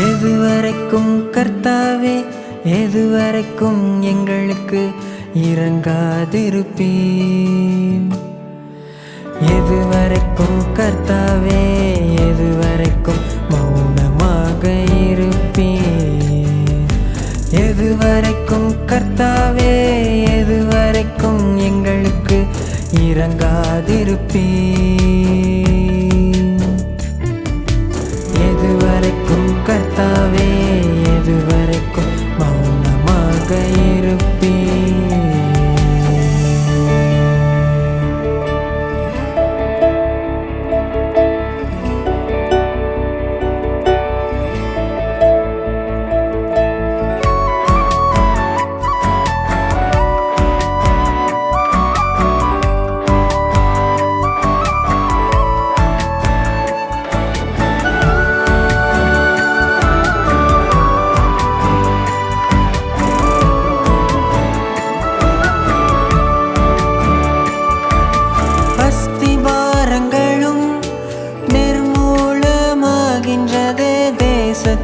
எதுவரைக்கும் கர்த்தாவே எதுவரைக்கும் எங்களுக்கு இறங்காதிருப்பீன் எதுவரைக்கும் கர்த்தாவே எதுவரைக்கும் மௌனமாக இருப்பீன் எதுவரைக்கும் கர்த்தாவே எதுவரைக்கும் எங்களுக்கு இறங்காதிருப்பீன்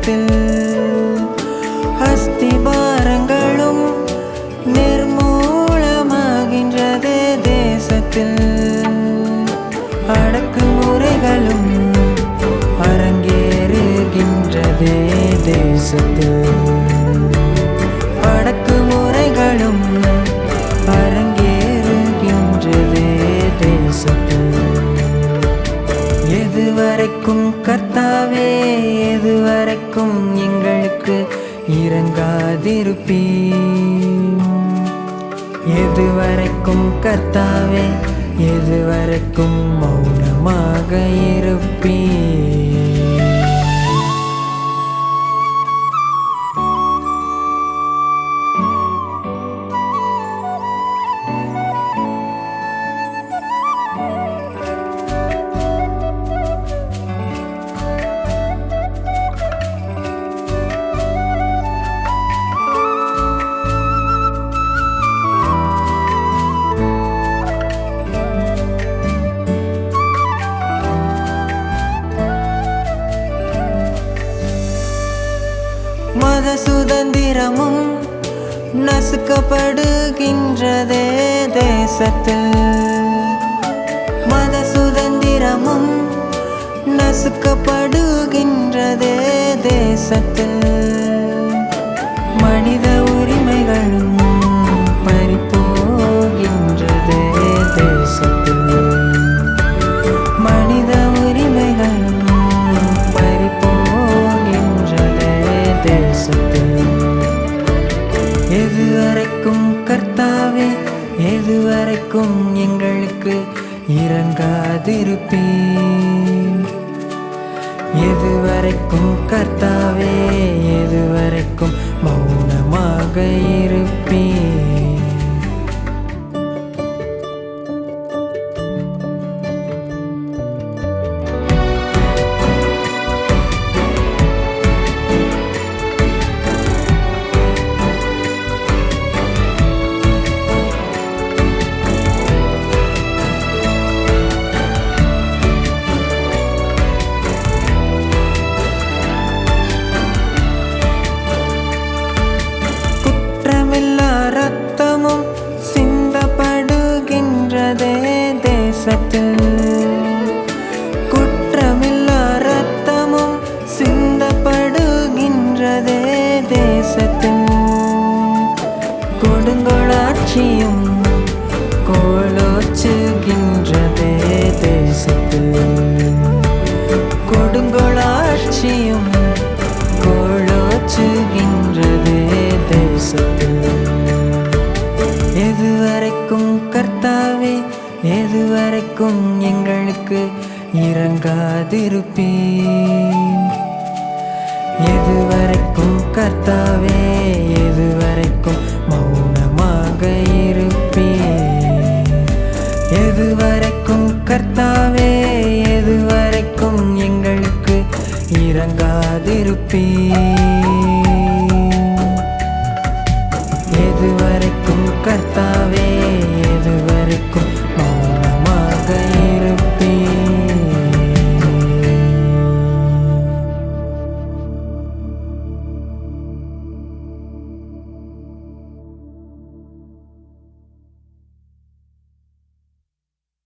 தேசத்தில் அஸ்திபாரங்களும் நிர்மூலமாகின்றதே தேசத்தில். அடக்குமுறைகளும் அரங்கேறுகின்றதே தேசத்தில். அடக்குமுறைகளும் அரங்கேறுகின்றதே தேசத்தில். எதுவரைக்கும் கர்த்தாவே எதுவரைக்கும் கர்த்தாவே எதுவரைக்கும் மௌனமாக இருப்பேன் சுதந்திரமும் நசுக்கப்படுகின்றதே தேசத்தில். மத சுதந்திரமும் நசுக்கப்படுகின்றதே தேசத்தில். கர்த்தாவே எதுவரைக்கும் எங்களுக்கு இறங்காதிருப்பீன் எதுவரைக்கும் கர்த்தாவே எதுவரைக்கும் மௌனமாக தேசத்தில் குற்றமில்லா ரத்தமும் சிந்தப்படுகின்றதே தேசத்தின் கொடுங்கோளாட்சியும் கோலோச்சுகின்றதே தேசத்தில் கொடுங்கோளாட்சியும் கோலோச்சுகின்றதே தேசத்தில் எதுவரைக்கும் கர்த்தாவே எது வரைக்கும் எங்களுக்கு இறங்காதிருப்பீ எது வரைக்கும் கர்த்தாவே எது வரைக்கும் மௌனமாக இருப்பீ எது வரைக்கும் கர்த்தாவே எது வரைக்கும் எங்களுக்கு இறங்காதிருப்பீ எது வரைக்கும் கர்த்தாவே எது வரைக்கும்